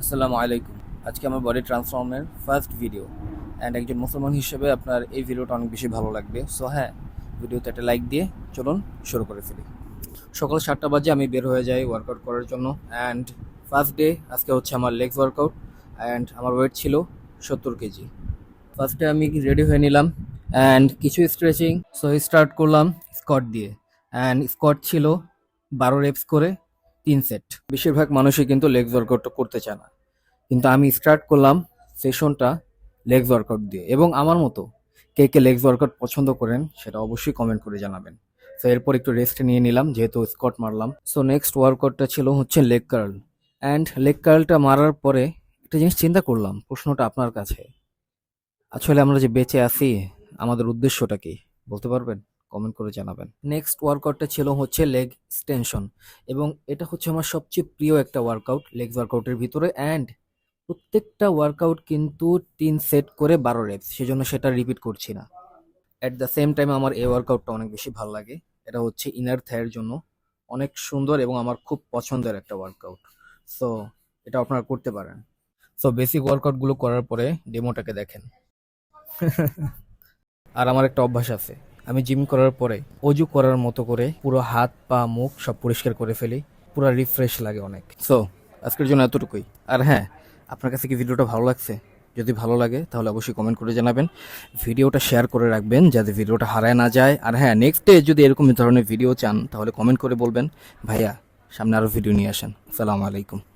আসসালামু আলাইকুম। আজকে আমার বডি ট্রান্সফর্মের ফার্স্ট ভিডিও অ্যান্ড একজন মুসলমান হিসেবে আপনার এই ভিডিওটা অনেক বেশি ভালো লাগবে। সো হ্যাঁ ভিডিওতে একটা লাইক দিয়ে চলুন শুরু করে ফেলি। সকাল সাতটা বাজে আমি বের হয়ে যাই ওয়ার্কআউট করার জন্য। অ্যান্ড ফার্স্ট ডে আজকে হচ্ছে আমার লেগস ওয়ার্কআউট অ্যান্ড আমার ওয়েট ছিল সত্তর কেজি। ফার্স্ট ডে আমি রেডি হয়ে নিলাম। অ্যান্ড কিছু স্ট্রেচিং সো স্টার্ট করলাম স্কট দিয়ে। অ্যান্ড স্কট ছিল বারো রেপস করে। তিন সেট বেশিরভাগ মানুষই কিন্তু লেগস ওয়ার্কআউটটা করতে চায় না। কিন্তু আমি স্টার্ট করলাম সেশনটা লেগস ওয়ার্কআউট দিয়ে। এবং আমার মতো কে কে লেগস ওয়ার্কআউট পছন্দ করেন সেটা অবশ্যই কমেন্ট করে জানাবেন। তো এরপর একটু রেস্ট নিয়ে নিলাম, যেহেতু স্কট মারলাম। সো নেক্সট ওয়ার্কআউটটা ছিল হচ্ছে লেগ কার্ল অ্যান্ড লেগ কার্লটা মারার পরে একটা জিনিস চিন্তা করলাম, প্রশ্নটা আপনার কাছে। আসলে আমরা যে বেঁচে আছি, আমাদের উদ্দেশ্যটা কি? বলতে পারবেন? কমেন্ট করে জানাবেন। নেক্সট ওয়ার্কআউটটা ছিল হচ্ছে লেগ এক্সটেনশন এবং এটা হচ্ছে আমার সবচেয়ে প্রিয় একটা ওয়ার্কআউট লেগ ওয়ার্কআউটের ভিতরে অ্যান্ড প্রত্যেকটা ওয়ার্কআউট কিন্তু তিন সেট করে বারো রেপস সেজন্য সেটা রিপিট করছি না। অ্যাট দ্য সেম টাইম আমার এই ওয়ার্কআউটটা অনেক বেশি ভালো লাগে এটা হচ্ছে ইনার থায়ের জন্য অনেক সুন্দর এবং আমার খুব পছন্দের একটা ওয়ার্কআউট সো এটা আপনারা করতে পারেন। সো বেসিক ওয়ার্কআউটগুলো করার পরে ডেমোটাকে দেখেন। আর আমার একটা অভ্যাস আছে। আমি জিম করার পরে অজু করার মতো করে পুরো হাত, পা, মুখ সব পরিষ্কার করে ফেলি। পুরো রিফ্রেশ লাগে অনেক। সো আজকের জন্য এতটুকুই। আর হ্যাঁ আপনার কাছে কি ভিডিওটা ভালো লাগছে? যদি ভালো লাগে, তাহলে অবশ্যই কমেন্ট করে জানাবেন। ভিডিওটা শেয়ার করে রাখবেন যাতে ভিডিওটা হারায় না যায়। আর হ্যাঁ নেক্সট ডে যদি এরকম ধরনের ভিডিও চান, তাহলে কমেন্ট করে বলবেন। ভাইয়া, সামনে আরও ভিডিও নিয়ে আসেন। আসসালামু আলাইকুম।